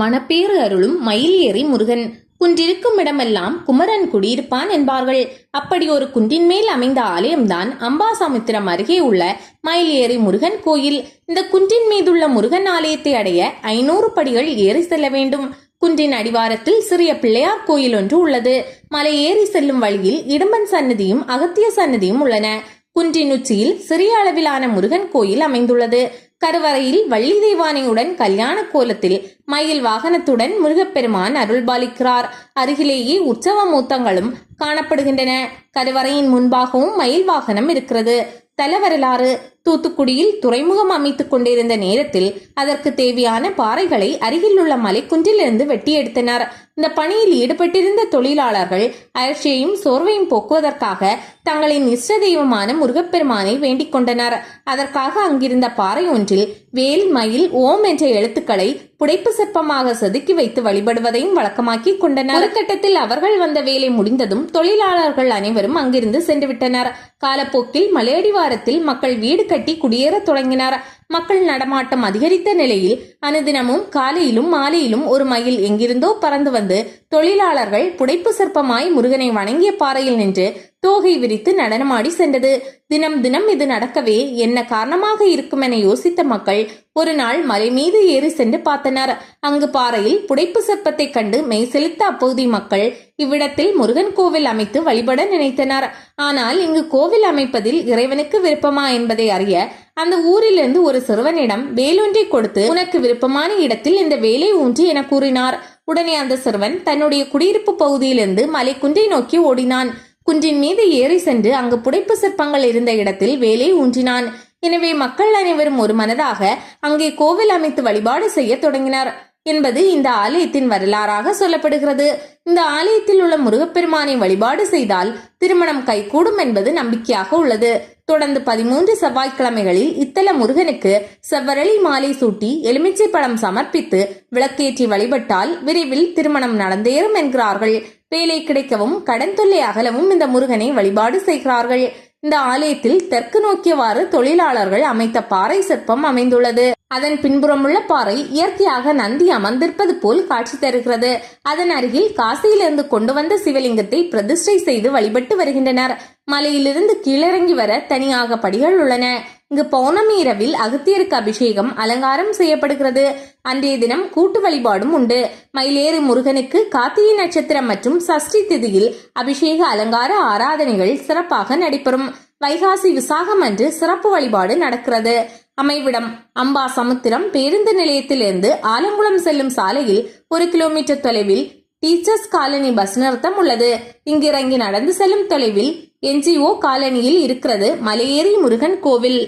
மணப்பேறு அருளும் மயில் ஏறி முருகன். குன்றிருக்கும் இடமெல்லாம் குமரன் குடியிருப்பான் என்பார்கள். அப்படி ஒரு குன்றின் மேல் அமைந்த ஆலயம்தான் அம்பாசமுத்திரம் அருகே உள்ள மயில் ஏறி முருகன் கோயில். இந்த குன்றின் மீதுள்ள முருகன் ஆலயத்தை அடைய ஐநூறு படிகள் ஏறி செல்ல வேண்டும். குன்றின் அடிவாரத்தில் சிறிய பிள்ளையார் கோயில் ஒன்று உள்ளது. மலை ஏறி செல்லும் வழியில் இடும்பன் சன்னதியும் அகத்திய சன்னதியும் உள்ளன. குன்றின் உச்சியில் சிறிய அளவிலான முருகன் கோயில் அமைந்துள்ளது. கருவறையில் வள்ளி தெய்வானையுடன் கல்யாண கோலத்தில் மயில் வாகனத்துடன் முருகப்பெருமான் அருள்பாலிக்கிறார். அருகிலேயே உற்சவ மூத்தங்களும் காணப்படுகின்றன. கருவறையின் முன்பாகவும் மயில் வாகனம் இருக்கிறது. தல வரலாறு தூத்துக்குடியில் துறைமுகம் அமைத்துக் கொண்டிருந்த நேரத்தில் அதற்கு தேவையான பாறைகளை அருகில் உள்ள மலைக்குன்றிலிருந்து வெட்டி எடுத்தனர். இந்த பணியில் ஈடுபட்டிருந்த தொழிலாளர்கள் அயற்சியையும் சோர்வையும் போக்குவதற்காக தங்களின் இஷ்ட தெய்வமான முருகப்பெருமானை வேண்டிக் கொண்டனர். அதற்காக அங்கிருந்த பாறை ஒன்றில் வேல் மயில் ஓம் என்ற எழுத்துக்களை புடைப்பு சிற்பமாக செதுக்கி வைத்து வழிபடுவதையும் வழக்கமாக்கி கொண்டனர். ஒரு கட்டத்தில் அவர்கள் வந்த வேலை முடிந்ததும் தொழிலாளர்கள் அனைவரும் அங்கிருந்து சென்றுவிட்டனர். காலப்போக்கில் மலையடிவாரத்தில் மக்கள் வீடு கட்டி குடியேறத் தொடங்கினார். மக்கள் நடமாட்டம் அதிகரித்த நிலையில் அனுதினமும் காலையிலும் மாலையிலும் ஒரு மயில் எங்கிருந்தோ பறந்து வந்து தொழிலாளர்கள் புடைப்பு சிற்பமாய் முருகனை வணங்கிய பாறையில் நின்று தோகை விரித்து நடனமாடி சென்றது. தினம் தினம் இது நடக்கவே என்ன காரணமாக இருக்கும் என யோசித்த மக்கள் ஒரு நாள் மலை மீது ஏறி சென்று பார்த்தனர். அங்கு பாறையில் புடைப்பு சிற்பத்தை கண்டு மெய் செலுத்த அப்பகுதி மக்கள் இவ்விடத்தில் முருகன் கோவில் அமைத்து வழிபட நினைத்தனர். ஆனால் இங்கு கோவில் அமைப்பதில் இறைவனுக்கு விருப்பமா என்பதை அறிய அந்த ஊரிலிருந்து ஒரு சிறுவனிடம் வேலொன்றை கொடுத்து உனக்கு விருப்பமான இடத்தில் இந்த வேலை ஊன்றி என கூறினார். உடனே அந்த சிறுவன் தன்னுடைய குடியிருப்பு பகுதியிலிருந்து மலை குன்றை நோக்கி ஓடினான். குன்றின் மீது ஏறி சென்று அங்கு புடைப்பு சிற்பங்கள் இருந்த இடத்தில் வேலை ஊன்றினான். எனவே மக்கள் அனைவரும் ஒரு மனதாக அங்கே கோவில் அமைத்து வழிபாடு செய்ய தொடங்கினர். என்பது இந்த ஆலயத்தின் வரலாறாக சொல்லப்படுகிறது. இந்த ஆலயத்தில் உள்ள முருகப்பெருமானை வழிபாடு செய்தால் திருமணம் கைகூடும் என்பது நம்பிக்கையாக உள்ளது. தொடர்ந்து பதிமூன்று செவ்வாய்க்கிழமைகளில் இத்தல முருகனுக்கு செவ்வரளி மாலை சூட்டி எலுமிச்சை பழம் சமர்ப்பித்து விளக்கேற்றி வழிபட்டால் விரைவில் திருமணம் நடந்தேறும் என்கிறார்கள். வேலை கிடைக்கவும் கடன் தொல்லை அகலவும் இந்த முருகனை வழிபாடு செய்கிறார்கள். இந்த ஆலயத்தில் தெற்கு நோக்கியவாறு தொழிலாளர்கள் அமைத்த பாறை சிற்பம் அமைந்துள்ளது. அதன் பின்புறமுள்ள பாறை இயற்கையாக நந்தி அமர்ந்திருப்பது போல் காட்சி தருகிறது. அதன் அருகில் காசியிலிருந்து கொண்டு வந்த சிவலிங்கத்தை பிரதிஷ்டை செய்து வழிபட்டு வருகின்றனர். மலையிலிருந்து கீழிறங்கி வர தனியாக படிகள் உள்ளன. இங்கு பௌர்ணமி இரவில் அகத்தியருக்கு அபிஷேகம் அலங்காரம் செய்யப்படுகிறது. அன்றைய தினம் கூட்டு வழிபாடும் உண்டு. மயிலேறு முருகனுக்கு கார்த்திகை நட்சத்திரம் மற்றும் சஷ்டி திதியில் அபிஷேக அலங்கார ஆராதனைகள் சிறப்பாக நடைபெறும். வைகாசி விசாகம் அன்று சிறப்பு வழிபாடு நடக்கிறது. அமைவிடம் அம்பா சமுத்திரம் பேருந்து நிலையத்திலிருந்து ஆலங்குளம் செல்லும் சாலையில் ஒரு கிலோமீட்டர் தொலைவில் டீச்சர்ஸ் காலனி பஸ் நிறுத்தம் உள்ளது. இங்கிறங்கி நடந்து செல்லும் தொலைவில் என்ஜிஓ காலனியில் இருக்கிறது மலையேறி முருகன் கோவில்.